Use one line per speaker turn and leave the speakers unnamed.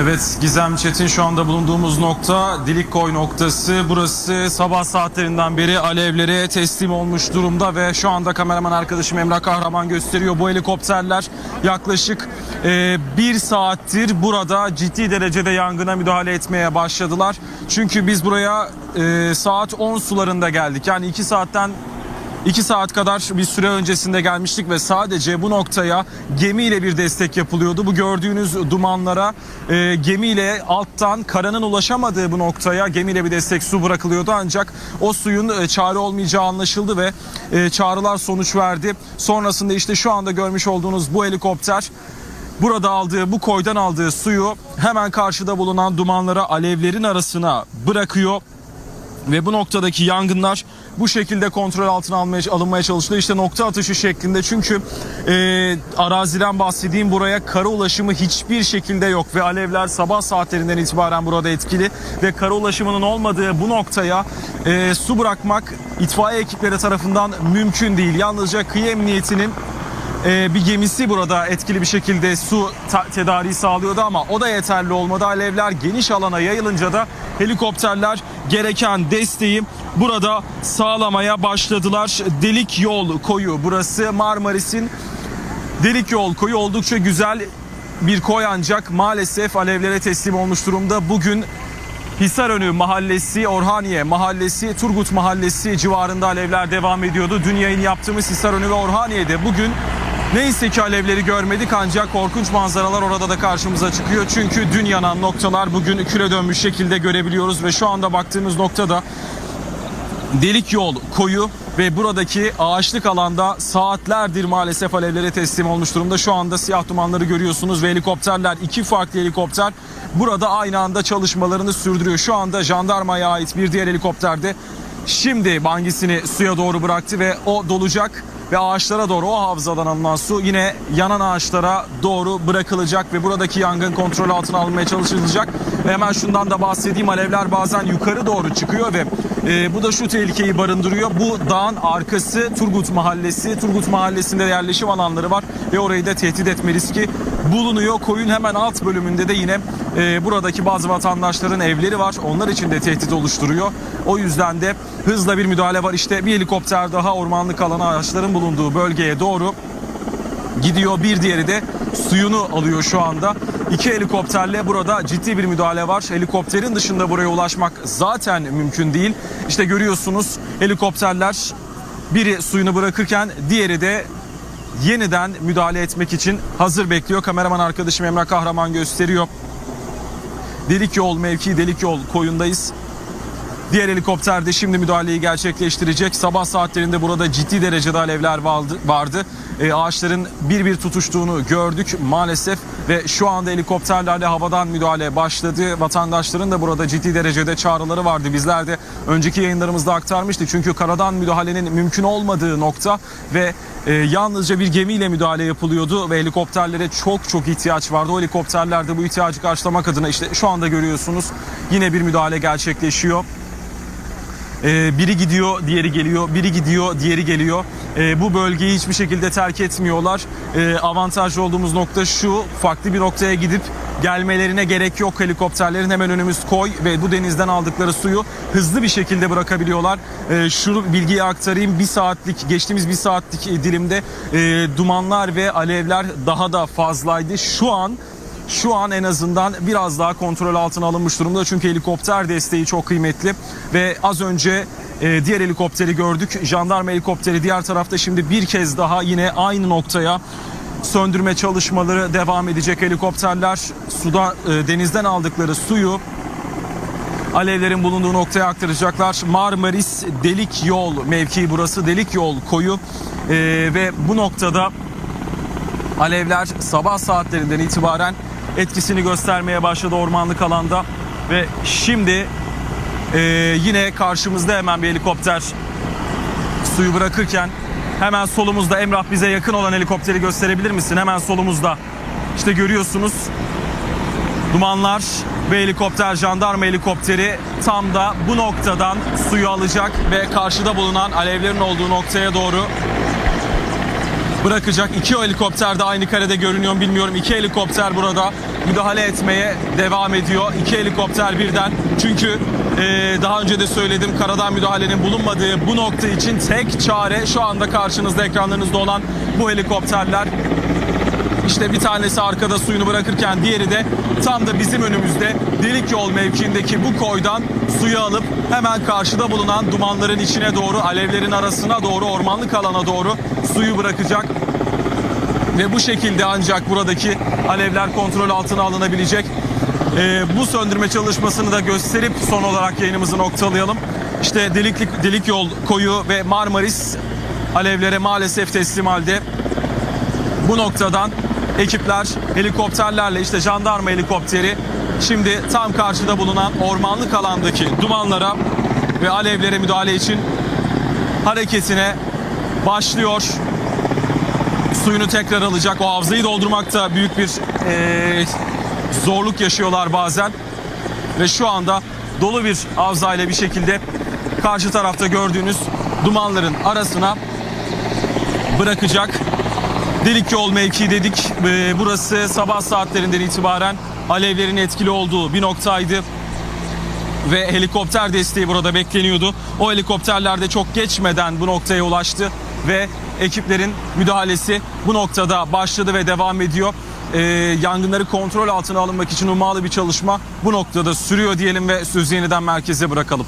Evet Gizem Çetin şu anda bulunduğumuz nokta Dilikkoy noktası. Burası sabah saatlerinden beri alevlere teslim olmuş durumda ve şu anda kameraman arkadaşım Emrah Kahraman gösteriyor. Bu helikopterler yaklaşık e, bir saattir burada ciddi derecede yangına müdahale etmeye başladılar. Çünkü biz buraya e, saat 10 sularında geldik. Yani 2 saatten 2 saat kadar bir süre öncesinde gelmiştik ve sadece bu noktaya gemiyle bir destek yapılıyordu. Bu gördüğünüz dumanlara e, gemiyle alttan karanın ulaşamadığı bu noktaya gemiyle bir destek su bırakılıyordu. Ancak o suyun e, çare olmayacağı anlaşıldı ve e, çağrılar sonuç verdi. Sonrasında işte şu anda görmüş olduğunuz bu helikopter burada aldığı bu koydan aldığı suyu hemen karşıda bulunan dumanlara alevlerin arasına bırakıyor ve bu noktadaki yangınlar bu şekilde kontrol altına almaya, alınmaya çalışılıyor. İşte nokta atışı şeklinde çünkü e, araziden bahsedeyim buraya kara ulaşımı hiçbir şekilde yok ve alevler sabah saatlerinden itibaren burada etkili ve kara ulaşımının olmadığı bu noktaya e, su bırakmak itfaiye ekipleri tarafından mümkün değil. Yalnızca kıyı emniyetinin ee, bir gemisi burada etkili bir şekilde su tedariği sağlıyordu ama o da yeterli olmadı. Alevler geniş alana yayılınca da helikopterler gereken desteği burada sağlamaya başladılar. Delik yol koyu burası Marmaris'in Delik yol koyu oldukça güzel bir koy ancak maalesef alevlere teslim olmuş durumda. Bugün Hisarönü Mahallesi, Orhaniye Mahallesi, Turgut Mahallesi civarında alevler devam ediyordu. Dün yayın yaptığımız Hisarönü ve Orhaniye'de bugün neyse ki alevleri görmedik ancak korkunç manzaralar orada da karşımıza çıkıyor. Çünkü dün yanan noktalar bugün küre dönmüş şekilde görebiliyoruz ve şu anda baktığımız noktada delik yol koyu ve buradaki ağaçlık alanda saatlerdir maalesef alevlere teslim olmuş durumda. Şu anda siyah dumanları görüyorsunuz ve helikopterler iki farklı helikopter burada aynı anda çalışmalarını sürdürüyor. Şu anda jandarmaya ait bir diğer helikopterde şimdi bangisini suya doğru bıraktı ve o dolacak ve ağaçlara doğru o havzadan alınan su yine yanan ağaçlara doğru bırakılacak ve buradaki yangın kontrol altına alınmaya çalışılacak. Hemen şundan da bahsedeyim alevler bazen yukarı doğru çıkıyor ve e, bu da şu tehlikeyi barındırıyor. Bu dağın arkası Turgut Mahallesi. Turgut Mahallesi'nde yerleşim alanları var ve orayı da tehdit etme riski bulunuyor. Koyun hemen alt bölümünde de yine e, buradaki bazı vatandaşların evleri var. Onlar için de tehdit oluşturuyor. O yüzden de hızla bir müdahale var. İşte bir helikopter daha ormanlık alana ağaçların bulunduğu bölgeye doğru gidiyor. Bir diğeri de suyunu alıyor şu anda. İki helikopterle burada ciddi bir müdahale var. Helikopterin dışında buraya ulaşmak zaten mümkün değil. İşte görüyorsunuz helikopterler biri suyunu bırakırken diğeri de yeniden müdahale etmek için hazır bekliyor. Kameraman arkadaşım Emrah Kahraman gösteriyor. Delik yol mevki, delik yol koyundayız. Diğer helikopter de şimdi müdahaleyi gerçekleştirecek. Sabah saatlerinde burada ciddi derecede alevler vardı. E, ağaçların bir bir tutuştuğunu gördük maalesef ve şu anda helikopterlerle havadan müdahale başladı. Vatandaşların da burada ciddi derecede çağrıları vardı. Bizler de önceki yayınlarımızda aktarmıştık. Çünkü karadan müdahalenin mümkün olmadığı nokta ve e, yalnızca bir gemiyle müdahale yapılıyordu ve helikopterlere çok çok ihtiyaç vardı. O helikopterler bu ihtiyacı karşılamak adına işte şu anda görüyorsunuz yine bir müdahale gerçekleşiyor. Ee, biri gidiyor, diğeri geliyor, biri gidiyor, diğeri geliyor. Ee, bu bölgeyi hiçbir şekilde terk etmiyorlar. Ee, avantajlı olduğumuz nokta şu, farklı bir noktaya gidip gelmelerine gerek yok helikopterlerin hemen önümüz koy ve bu denizden aldıkları suyu hızlı bir şekilde bırakabiliyorlar. Ee, şu bilgiyi aktarayım bir saatlik geçtiğimiz bir saatlik dilimde e, dumanlar ve alevler daha da fazlaydı. Şu an şu an en azından biraz daha kontrol altına alınmış durumda. Çünkü helikopter desteği çok kıymetli ve az önce e, diğer helikopteri gördük. Jandarma helikopteri diğer tarafta şimdi bir kez daha yine aynı noktaya söndürme çalışmaları devam edecek. Helikopterler suda e, denizden aldıkları suyu alevlerin bulunduğu noktaya aktaracaklar. Marmaris Delik Yol mevkii burası. Delik Yol koyu E, ve bu noktada alevler sabah saatlerinden itibaren etkisini göstermeye başladı ormanlık alanda ve şimdi e, yine karşımızda hemen bir helikopter suyu bırakırken hemen solumuzda Emrah bize yakın olan helikopteri gösterebilir misin? Hemen solumuzda işte görüyorsunuz dumanlar ve helikopter jandarma helikopteri tam da bu noktadan suyu alacak ve karşıda bulunan alevlerin olduğu noktaya doğru bırakacak. İki helikopter de aynı karede görünüyor bilmiyorum. İki helikopter burada müdahale etmeye devam ediyor. İki helikopter birden. Çünkü e, daha önce de söyledim karadan müdahalenin bulunmadığı bu nokta için tek çare şu anda karşınızda ekranlarınızda olan bu helikopterler. İşte bir tanesi arkada suyunu bırakırken diğeri de tam da bizim önümüzde delik yol mevkiindeki bu koydan suyu alıp hemen karşıda bulunan dumanların içine doğru, alevlerin arasına doğru, ormanlık alana doğru suyu bırakacak. Ve bu şekilde ancak buradaki alevler kontrol altına alınabilecek. Ee, bu söndürme çalışmasını da gösterip son olarak yayınımızı noktalayalım. İşte deliklik, delik yol koyu ve Marmaris alevlere maalesef teslim halde. Bu noktadan ekipler helikopterlerle işte jandarma helikopteri şimdi tam karşıda bulunan ormanlık alandaki dumanlara ve alevlere müdahale için hareketine başlıyor. Suyunu tekrar alacak. O havzayı doldurmakta büyük bir eee, zorluk yaşıyorlar bazen. Ve şu anda dolu bir havzayla bir şekilde karşı tarafta gördüğünüz dumanların arasına bırakacak. Delik yol mevki dedik. Ee, Burası sabah saatlerinden itibaren alevlerin etkili olduğu bir noktaydı. Ve helikopter desteği burada bekleniyordu. O helikopterler de çok geçmeden bu noktaya ulaştı. Ve ekiplerin müdahalesi bu noktada başladı ve devam ediyor. Ee, yangınları kontrol altına alınmak için ummalı bir çalışma bu noktada sürüyor diyelim ve sözü yeniden merkeze bırakalım.